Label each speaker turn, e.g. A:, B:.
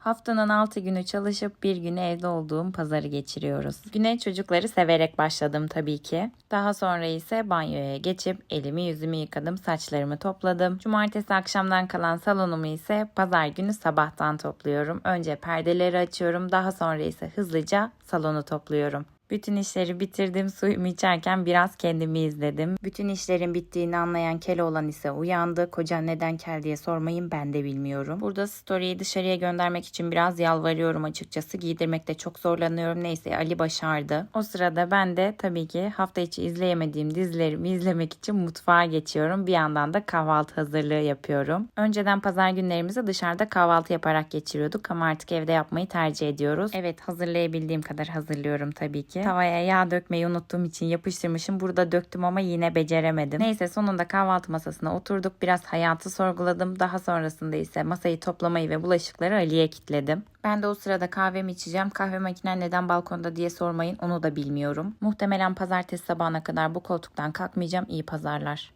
A: Haftanın 6 günü çalışıp bir günü evde olduğum pazarı geçiriyoruz. Güne çocukları severek başladım tabii ki. Daha sonra ise banyoya geçip elimi yüzümü yıkadım, saçlarımı topladım. Cumartesi akşamdan kalan salonumu ise pazar günü sabahtan topluyorum. Önce perdeleri açıyorum, daha sonra ise hızlıca salonu topluyorum. Bütün işleri bitirdim. Suyumu içerken biraz kendimi izledim. Bütün işlerin bittiğini anlayan Keloğlan ise uyandı. Kocan neden kel diye sormayın ben de bilmiyorum. Burada story'yi dışarıya göndermek için biraz yalvarıyorum açıkçası. Giydirmekte çok zorlanıyorum. Neyse Ali başardı. O sırada ben de tabii ki hafta içi izleyemediğim dizilerimi izlemek için mutfağa geçiyorum. Bir yandan da kahvaltı hazırlığı yapıyorum. Önceden pazar günlerimizi dışarıda kahvaltı yaparak geçiriyorduk ama artık evde yapmayı tercih ediyoruz. Evet hazırlayabildiğim kadar hazırlıyorum tabii ki. Tavaya yağ dökmeyi unuttuğum için yapıştırmışım. Burada döktüm ama yine beceremedim. Neyse sonunda kahvaltı masasına oturduk. Biraz hayatı sorguladım. Daha sonrasında ise masayı toplamayı ve bulaşıkları Ali'ye kilitledim. Ben de o sırada kahvemi içeceğim. Kahve makinen neden balkonda diye sormayın onu da bilmiyorum. Muhtemelen pazartesi sabahına kadar bu koltuktan kalkmayacağım. İyi pazarlar.